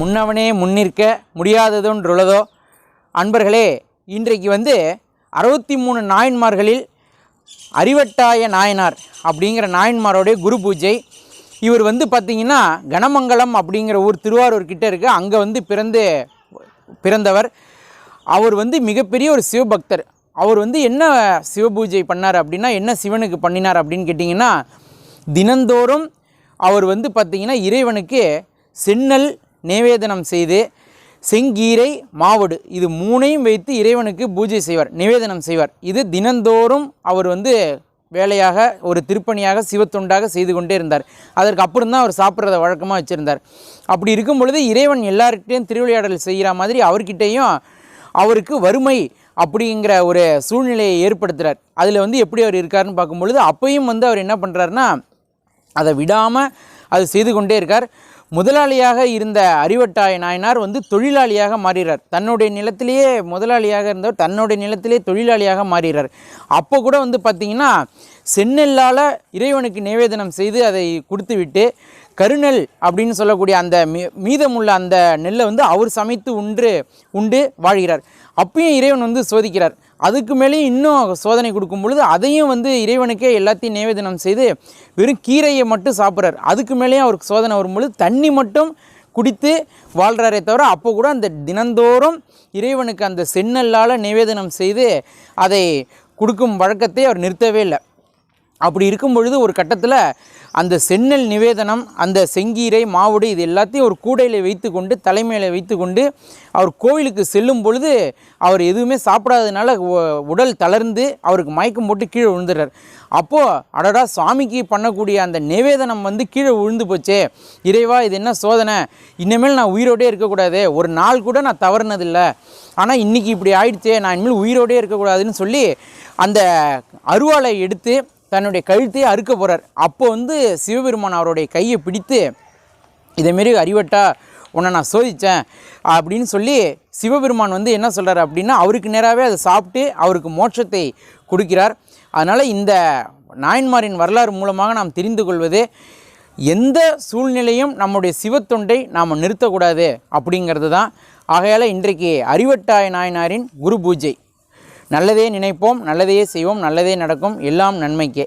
முன்னவனே முன்னிற்க முடியாததுன்றுள்ளதோ? அன்பர்களே இன்றைக்கு வந்து அறுபத்தி மூணு நாயன்மார்களில் அறிவட்டாய நாயனார் அப்படிங்கிற நாயன்மாரோடைய குரு பூஜை. இவர் வந்து பார்த்திங்கன்னா கனமங்கலம் அப்படிங்கிற ஊர் திருவாரூர் கிட்டே இருக்குது அங்கே வந்து பிறந்து பிறந்தவர். அவர் வந்து மிகப்பெரிய ஒரு சிவபக்தர். அவர் வந்து என்ன சிவபூஜை பண்ணார் அப்படின்னா என்ன சிவனுக்கு பண்ணினார் அப்படின்னு கேட்டிங்கன்னா தினந்தோறும் அவர் வந்து பார்த்திங்கன்னா இறைவனுக்கு சென்னல் நிவேதனம் செய்து செங்கீரை மாவடு இது மூணையும் வைத்து இறைவனுக்கு பூஜை செய்வார் நிவேதனம் செய்வார். இது தினந்தோறும் அவர் வந்து வேலையாக ஒரு திருப்பணியாக சிவத்துண்டாக செய்து கொண்டே இருந்தார். அதற்கு அப்புறம் தான் அவர் சாப்பிட்றத வழக்கமாக வச்சுருந்தார். அப்படி இருக்கும் பொழுது இறைவன் எல்லார்கிட்டையும் திருவிளையாடல் செய்கிற மாதிரி அவர்கிட்டையும் அவருக்கு வறுமை அப்படிங்கிற ஒரு சூழ்நிலையை ஏற்படுத்துகிறார் அதில் வந்து எப்படி அவர் இருக்காருன்னு பார்க்கும்பொழுது அப்பையும் வந்து அவர் என்ன பண்ணுறாருன்னா அதை விடாமல் அது செய்து கொண்டே இருக்கார். முதலாளியாக இருந்த அறிவட்டாய நாயனார் வந்து தொழிலாளியாக மாறுகிறார் தன்னுடைய நிலத்திலேயே முதலாளியாக இருந்தவர் தன்னுடைய நிலத்திலே தொழிலாளியாக மாறுகிறார் அப்போ கூட வந்து பார்த்திங்கன்னா செந்நெல்லால் இறைவனுக்கு நிவேதனம் செய்து அதை கொடுத்துவிட்டு கருநெல் அப்படின்னு சொல்லக்கூடிய அந்த மீ மீதமுள்ள அந்த நெல்லை வந்து அவர் சமைத்து உண்டு உண்டு வாழ்கிறார். அப்பயும் இறைவன் வந்து சோதிக்கிறார். அதுக்கு மேலேயும் இன்னும் சோதனை கொடுக்கும் பொழுது அதையும் வந்து இறைவனுக்கே எல்லாத்தையும் நிவேதனம் செய்து வெறும் கீரையை மட்டும் சாப்பிட்றார். அதுக்கு மேலேயும் அவருக்கு சோதனை வரும்பொழுது தண்ணி மட்டும் குடித்து வாழ்கிறாரே தவிர அப்போ கூட அந்த தினந்தோறும் இறைவனுக்கு அந்த செந்நெல்லால் நிவேதனம் செய்து அதை கொடுக்கும் வழக்கத்தை அவர் நிறுத்தவே இல்லை. அப்படி இருக்கும் பொழுது ஒரு கட்டத்தில் அந்த செந்நெல் நிவேதனம் அந்த செங்கீரை மாவுடு இது எல்லாத்தையும் ஒரு கூடையில் வைத்து கொண்டு தலைமையில் வைத்து கொண்டு அவர் கோவிலுக்கு செல்லும் பொழுது அவர் எதுவுமே சாப்பிடாததுனால உடல் தளர்ந்து அவருக்கு மயக்கம் போட்டு கீழே விழுந்துடுறார். அப்போது அடடா சுவாமிக்கு பண்ணக்கூடிய அந்த நிவேதனம் வந்து கீழே விழுந்து போச்சே. இறைவா இது என்ன சோதனை? இனிமேல் நான் உயிரோடே இருக்கக்கூடாது. ஒரு நாள் கூட நான் தவறுனதில்லை. ஆனால் இன்றைக்கி இப்படி ஆயிடுச்சே நான் இனிமேல் உயிரோடே இருக்கக்கூடாதுன்னு சொல்லி அந்த அருவாளை எடுத்து தன்னுடைய கழுத்தையே அறுக்க போகிறார் அப்போ வந்து சிவபெருமான் அவருடைய கையை பிடித்து இதேமாரி அறிவட்டா உன்னை நான் சோதித்தேன் அப்படின்னு சொல்லி சிவபெருமான் வந்து என்ன சொல்கிறார் அப்படின்னா அவருக்கு நேராகவே அதை சாப்பிட்டு அவருக்கு மோட்சத்தை கொடுக்கிறார். அதனால் இந்த நாயன்மாரின் வரலாறு மூலமாக நாம் தெரிந்து கொள்வது எந்த சூழ்நிலையும் நம்முடைய சிவத்தொண்டை நாம் நிறுத்தக்கூடாது அப்படிங்கிறது தான். ஆகையால் இன்றைக்கு அறிவட்டாய நாயனாரின் குரு பூஜை. நல்லதே நினைப்போம் நல்லதையே செய்வோம் நல்லதே நடக்கும் எல்லாம் நன்மைக்கே.